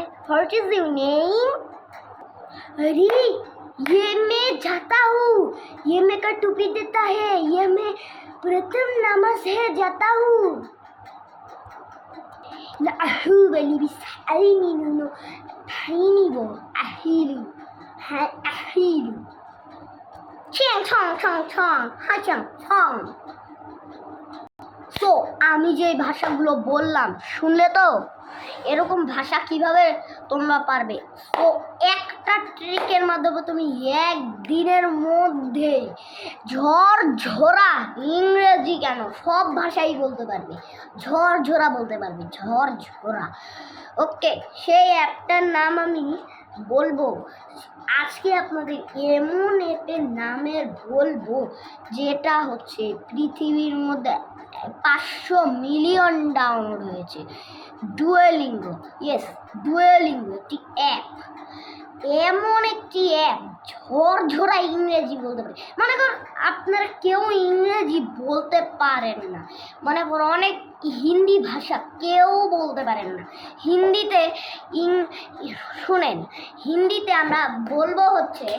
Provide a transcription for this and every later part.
What is your name अरे ये मैं जाता हूँ। ये मैं का टूपी देता है। ये मैं प्रथम नामा से जाता हूँ। ना अहू वाली भी सारी नीनू नो थाई नी वो अहीलू। है أحب لبس عيني عيني بو हाँ أحيل 唱唱唱唱，他想唱。সো আমি যে ভাষাগুলো বললাম, শুনলে তো? এরকম ভাষা কীভাবে তোমরা পারবে? তো একটা ট্রিকের মাধ্যমে তুমি একদিনের মধ্যে ঝোড়া ইংরেজি কেন? সব ভাষাই বলতে পারবে। ঝোড়া বলতে পারবে, ঝোড়া ওকে সেই অ্যাপটার নাম আমি বলব। আজকে আপনাদের এমন এপের নামের বলব, যেটা হচ্ছে পৃথিবীর মধ্যে পাঁচশো মিলিয়ন ডাউনলোড হয়েছে ডুয়েলিঙ্গো ইয়েস ডুয়েলিঙ্গো একটি অ্যাপ এমন একটি অ্যাপ ঝরঝরা ইংরেজি বলতে পারে। মনে করুন আপনারা কেউ ইংরেজি বলতে পারেন না। মনে করুন অনেক হিন্দি ভাষা কেউ বলতে পারেন না। হিন্দিতে ইং, শুনেন, হিন্দিতে আমরা বলব হচ্ছে,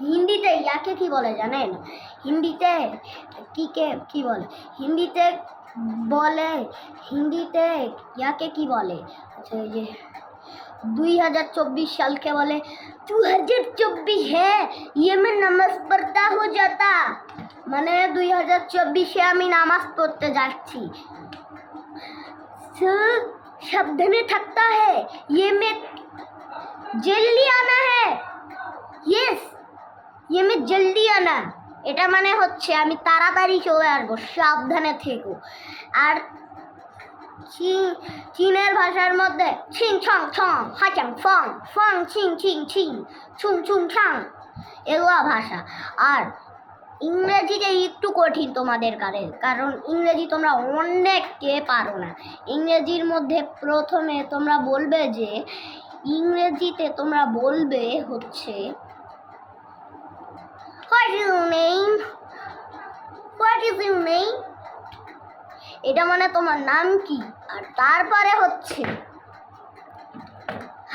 হিন্দিতে ইয়াকে কি বলে জানেন? হিন্দিতে কি কে কি বলে? হিন্দিতে বলে, হিন্দিতে ইয়াকে কি বলে? আচ্ছা যে দুই হাজার চব্বিশ সালকে বলে দু হাজার চব্বিশ হ্যাঁ ইয়ে মে নামাজ পড়তা হো যাতা মানে দুই হাজার চব্বিশে আমি নামাজ পড়তে যাচ্ছি स- সাবধানে থাকতা है ये मैं জলদি আনা है ইয়েস ইয়ে মে জলদি আনা এটা মানে হচ্ছে আমি তাড়াতাড়ি চলে আসবো সাবধানে থেকো আর চীন চীনের ভাষার মধ্যে ছিং ছং ছং, হাচাং ফং ফং Sing Sing Sing, Sung Sung Chang, এগুলো ভাষা। আর ইংরেজিটা একটু কঠিন তোমাদের কারে কারণ ইংরেজি তোমরা অনেককে পারো না। ইংরেজির মধ্যে প্রথমে তোমরা বলবে যে, ইংরেজিতে তোমরা বলবে হচ্ছে এটা মানে তোমার নাম কি? আর তারপরে হচ্ছে।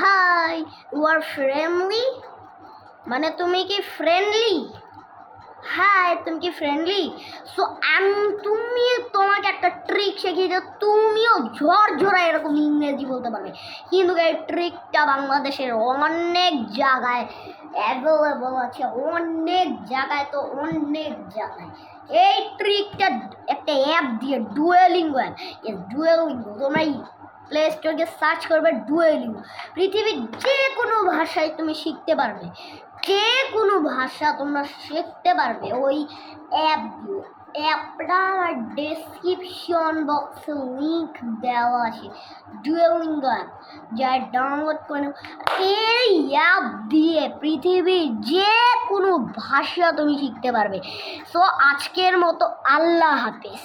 হাই ইউ আর ফ্রেন্ডলি মানে তুমি কি ফ্রেন্ডলি হাই তুমি কি ফ্রেন্ডলি সো আমি তুমি তোমাকে একটা ট্রিক শিখিয়ে দাও। তুমিও ঝড় ঝরা এরকম ইংরেজি বলতে পারবে। কিন্তু এই ট্রিকটা বাংলাদেশের অনেক জায়গায় অ্যাভেলেবল আছে। অনেক জায়গায় তো অনেক জায়গায়। এই ট্রিকটা একটা অ্যাপ দিয়ে ডুয়েলিঙ্গো অ্যাপ এই ডুয়েলিঙ্গো তোমরা প্লে স্টোরে সার্চ করবে ডুয়েলিঙ্গো পৃথিবীর যে কোনো ভাষায় তুমি শিখতে পারবে। যে কোনো ভাষা তোমরা শিখতে পারবে ওই অ্যাপ দিয়ে। অ্যাপটা আমার ডেসক্রিপশন বক্সে লিঙ্ক দেওয়া আছে। ডুয়েলিঙ্গো অ্যাপ যা ডাউনলোড করে এই অ্যাপ দিয়ে পৃথিবীর যে ভাষা তুমি শিখতে পারবে। সো আজকের মতো আল্লাহ হাফেজ।